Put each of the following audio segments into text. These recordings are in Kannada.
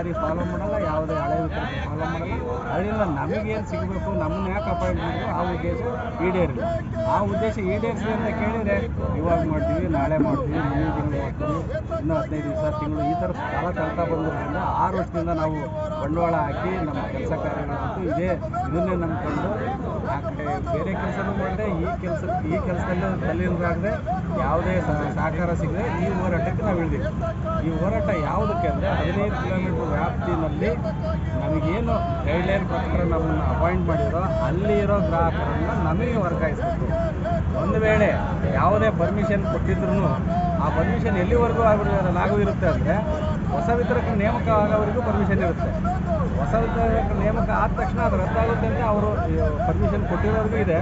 ದಾರಿ ಫಾಲೋ ಮಾಡಲ್ಲ, ಯಾವುದೇ ಹಳೆ ವಿಚಾರ ಫಾಲೋ ಮಾಡಲ್ಲ. ಅಲ್ಲಿಂದ ನಮಗೇನು ಸಿಗಬೇಕು, ನಮ್ಮನ್ನ ಯಾಕೆ ಅಪಾಯಿಂಟ್ ಮಾಡಬೇಕು ಆ ಉದ್ದೇಶ ಈಡೇರಿಲ್ಲ ಆ ಉದ್ದೇಶ ಈಡೇರಿಸಿ ಅಂತ ಕೇಳಿದರೆ, ಇವಾಗ ಮಾಡ್ತೀವಿ, ನಾಳೆ ಮಾಡ್ತೀವಿ, ಮುಂದಿನ ತಿಂಗಳು ಮಾಡ್ತೀವಿ, ಇನ್ನೂ ಹದಿನೈದು ದಿವಸ, ತಿಂಗಳು, ಈ ಥರ ಕಾಲ ಕಳ್ತಾ ಬಂದಿರೋದ್ರಿಂದ ಆರು ವರ್ಷದಿಂದ ನಾವು ಬಂಡವಾಳ ಹಾಕಿ ನಮ್ಮ ಕೆಲಸ ಕಾರ್ಯಗಳು ಇದೇ ಇದನ್ನೇ ನಂಬಿಕೊಂಡು ಬೇರೆ ಕೆಲಸನೂ ಮಾಡಿದೆ, ಈ ಕೆಲಸ ಈ ಕೆಲಸದಲ್ಲಿ ತಲೆಯಿಂದಾಗದೆ ಯಾವುದೇ ಸಹಕಾರ ಸಿಗದೆ, ಈ ಹೋರಾಟಕ್ಕೆ ನಾವು ಇಳಿದಿವಿ. ಈ ಹೋರಾಟ ಯಾವುದಕ್ಕೆ ಅಂದರೆ ಹದಿನೈದು ಕಿಲೋಮೀಟರ್ ವ್ಯಾಪ್ತಿನಲ್ಲಿ ನಮಗೇನು ಗೈಡ್ಲೈನ್ ಪ್ರಕಾರ ನಮ್ಮನ್ನು ಅಪಾಯಿಂಟ್ ಮಾಡಿದ್ರೋ ಅಲ್ಲಿ ಇರೋ ಗ್ರಾಹಕರನ್ನು ನಮಗೆ ವರ್ಗಾಯಿಸಬೇಕು. ಒಂದು ವೇಳೆ ಯಾವುದೇ ಪರ್ಮಿಷನ್ ಕೊಟ್ಟಿದ್ರು ಆ ಪರ್ಮಿಷನ್ ಎಲ್ಲಿವರೆಗೂ ಅವ್ರಿಗೆ ಲಾಗು ಇರುತ್ತೆ ಅಂದರೆ ಹೊಸ ವಿತರಕ ನೇಮಕ ಆಗೋವರೆಗೂ ಪರ್ಮಿಷನ್ ಇರುತ್ತೆ. ಹೊಸ ವಿತರಕ ನೇಮಕ ಆದ ತಕ್ಷಣ ಅದು ರದ್ದಾಗುತ್ತೆ ಅಂದರೆ ಅವರು ಪರ್ಮಿಷನ್ ಕೊಟ್ಟಿರೋರಿಗೂ ಇದೆ.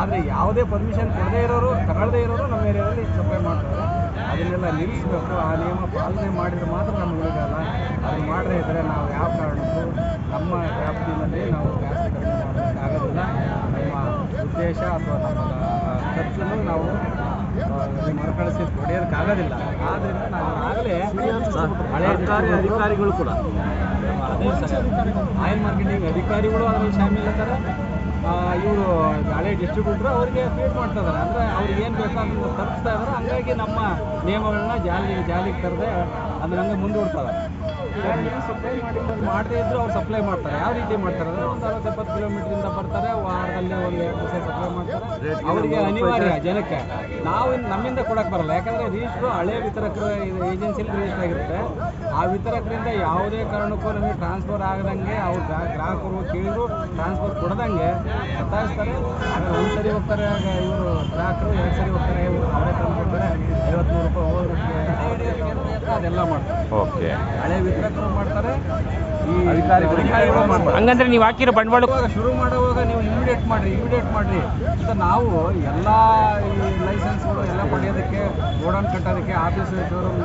ಆದರೆ ಯಾವುದೇ ಪರ್ಮಿಷನ್ ಕೊಡದೇ ಇರೋರು ತಗೊಳ್ಳದೇ ಇರೋರು ನಮ್ಮ ಏರಿಯಾದಲ್ಲಿ ಸಪ್ಲೈ ಮಾಡ್ತಾರೆ. ಅದನ್ನೆಲ್ಲ ನಿಲ್ಲಿಸಬೇಕು. ಆ ನಿಯಮ ಪಾಲನೆ ಮಾಡಿದರೆ ಮಾತ್ರ ನಮ್ಗೆ ಉಳಿಗಲ್ಲ ಅದು ಮಾಡದೇ ಇದ್ದರೆ ನಾವು ಯಾವ ಕಾರಣಕ್ಕೂ ನಮ್ಮ ವ್ಯಾಪ್ತಿಯಲ್ಲಿ ನಾವು ಗ್ಯಾಸ್ ಕಡಿಮೆ ಮಾಡೋದಕ್ಕಾಗೋದಿಲ್ಲ ನಮ್ಮ ಉದ್ದೇಶ ಅಥವಾ ನಮ್ಮ ಖರ್ಚನ್ನು ನಾವು ಮರುಕಳಿಸಿ ಹೊಡೆಯೋದಕ್ಕಾಗೋದಿಲ್ಲ ಆದ್ದರಿಂದ ನಾವು ಆಗಲೇ ಹಳೆ ಅಧಿಕಾರಿ ಅಧಿಕಾರಿಗಳು ಕೂಡ ಅದೇ ಆಯಿಲ್ ಮಾರ್ಕೆಟಿಂಗ್ ಅಧಿಕಾರಿಗಳು ಅದರಲ್ಲಿ ಶಾಮೀಲಿರ್ತಾರೆ ಇವರು ಹಳೆ ಡಿಸ್ಟ್ರಿಬ್ಯೂಟ್ರು ಅವರಿಗೆ ಫೀಡ್ ಮಾಡ್ತಾ ಇದ್ದಾರೆ ಅಂದರೆ ಅವ್ರಿಗೆ ಏನು ಬೇಕೋ ಅದನ್ನು ತಪ್ಪಿಸ್ತಾ ಇದ್ದಾರೆ ಹಂಗಾಗಿ ನಮ್ಮ ನಿಯಮಗಳನ್ನ ಜಾಲಿ ಜಾಲಿಗೆ ತರದೆ ಅದನ್ನ ಮುಂದೂಡ್ತಾರೆ ಸಪ್ಲೈ ಮಾಡಿ ಮಾಡದೇ ಇದ್ರು ಅವ್ರು ಸಪ್ಲೈ ಮಾಡ್ತಾರೆ. ಯಾವ ರೀತಿ ಮಾಡ್ತಾರೆ? ಅಂದರೆ ಒಂದು ಅರವತ್ತು ಎಪ್ಪತ್ತು ಕಿಲೋಮೀಟ್ರಿಂದ ಬರ್ತಾರೆ ವಾರದಲ್ಲಿ ಒಂದು ಎರಡು ದಿವಸ ಸಪ್ಲೈ ಮಾಡ್ತಾರೆ. ಅವರಿಗೆ ಅನಿವಾರ್ಯ ಜನಕ್ಕೆ. ನಾವು ನಮ್ಮಿಂದ ಕೊಡಕ್ಕೆ ಬರಲ್ಲ. ಯಾಕಂದರೆ ರಿಜಿಸ್ಟ್ರು ಹಳೆ ವಿತರಕರ ಏಜೆನ್ಸಿಲಿ ರಿಜಿಸ್ಟರ್ ಆಗಿರುತ್ತೆ. ಆ ವಿತರಕರಿಂದ ಯಾವುದೇ ಕಾರಣಕ್ಕೂ ನಮಗೆ ಟ್ರಾನ್ಸ್ಫರ್ ಆಗದಂಗೆ ಅವ್ರು ಗ್ರಾಹಕರು ಕೇಳಿದ್ರು ಟ್ರಾನ್ಸ್ಫರ್ ಕೊಡದಂಗೆ ಸತಾಯಿಸ್ತಾರೆ ಒಂದು ಸರಿ ಹೋಗ್ತಾರೆ ಇವರು ಗ್ರಾಹಕರು ಎರಡು ಸರಿ ಹೋಗ್ತಾರೆ ಇವರು ಅವರೇ ತಂದುಕೊಡ್ತಾರೆ. ಐವತ್ತು ನೂರು ರೂಪಾಯಿ ಹೋಗೋದಕ್ಕೆ ಓಕೆ. ಹಳೆ ವಿತರಕರು ಮಾಡ್ತಾರೆ ಈ ಅಧಿಕಾರಿಗಳು ಹಂಗಂದ್ರೆ ನೀವು ಹಾಕಿರೋ ಬಂಡವಾಳ ಶುರು ಮಾಡುವಾಗ ನೀವು ಇಮಿಡಿಯೇಟ್ ಮಾಡ್ರಿ ಇಮಿಡಿಯೇಟ್ ಮಾಡ್ರಿ. ಅಂತ ನಾವು ಎಲ್ಲ ಈ ಲೈಸೆನ್ಸ್ಗಳು ಎಲ್ಲ ಪಡೆಯೋದಕ್ಕೆ ಗೋಡೌನ್ ಕಟ್ಟೋದಕ್ಕೆ ಆಫೀಸ್ ಶೋರೂಮ್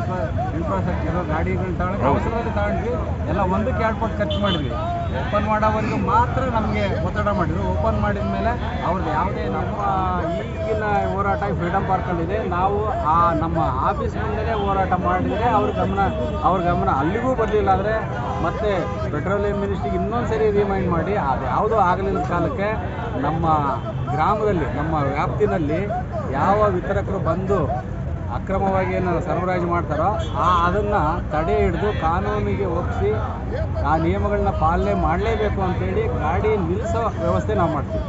ಇನ್ಫ್ರಾಸ್ಟ್ರಕ್ಚರ್ ಗಾಡಿಗಳು ತಗೊಂಡು ಅವಸರದಲ್ಲಿ ತಗೊಂಡ್ವಿ. ಎಲ್ಲ ಒಂದಕ್ಕೆ ಎರಡು ಪಟ್ಟು ಖರ್ಚು ಮಾಡಿದ್ವಿ. ಓಪನ್ ಮಾಡೋವರೆಗೂ ಮಾತ್ರ ನಮಗೆ ಒತ್ತಡ ಮಾಡಿದ್ರು. ಓಪನ್ ಮಾಡಿದ ಮೇಲೆ ಅವ್ರದ್ದು ಯಾವುದೇ ನಮ್ಮ ಈಗಿನ ಹೋರಾಟ ಫ್ರೀಡಮ್ ಪಾರ್ಕಲ್ಲಿದೆ. ನಾವು ಆ ನಮ್ಮ ಆಫೀಸ್ ಮುಂದೆ ಹೋರಾಟ ಮಾಡಿದರೆ ಅವ್ರ ಗಮನ ಅವ್ರ ಗಮನ ಅಲ್ಲಿಗೂ ಬರಲಿಲ್ಲ ಅಂದರೆ ಮತ್ತೆ ಪೆಟ್ರೋಲಿಯಂ ಮಿನಿಸ್ಟ್ರಿಗೆ ಇನ್ನೊಂದು ಸರಿ ರಿಮೈಂಡ್ ಮಾಡಿ, ಅದು ಯಾವುದೂ ಆಗಲಿಲ್ಲ ಕಾಲಕ್ಕೆ ನಮ್ಮ ಗ್ರಾಮದಲ್ಲಿ, ನಮ್ಮ ವ್ಯಾಪ್ತಿನಲ್ಲಿ ಯಾವ ವಿತರಕರು ಬಂದು ಅಕ್ರಮವಾಗಿ ಏನು ಸರಬರಾಜು ಮಾಡ್ತಾರೋ, ಆ ಅದನ್ನು ತಡೆ ಹಿಡಿದು ಕಾನೂನಿಗೆ ಒಪ್ಪಿಸಿ ಆ ನಿಯಮಗಳನ್ನ ಪಾಲನೆ ಮಾಡಲೇಬೇಕು ಅಂತೇಳಿ ಗಾಡಿ ನಿಲ್ಲಿಸೋ ವ್ಯವಸ್ಥೆ ನಾವು ಮಾಡ್ತೀವಿ.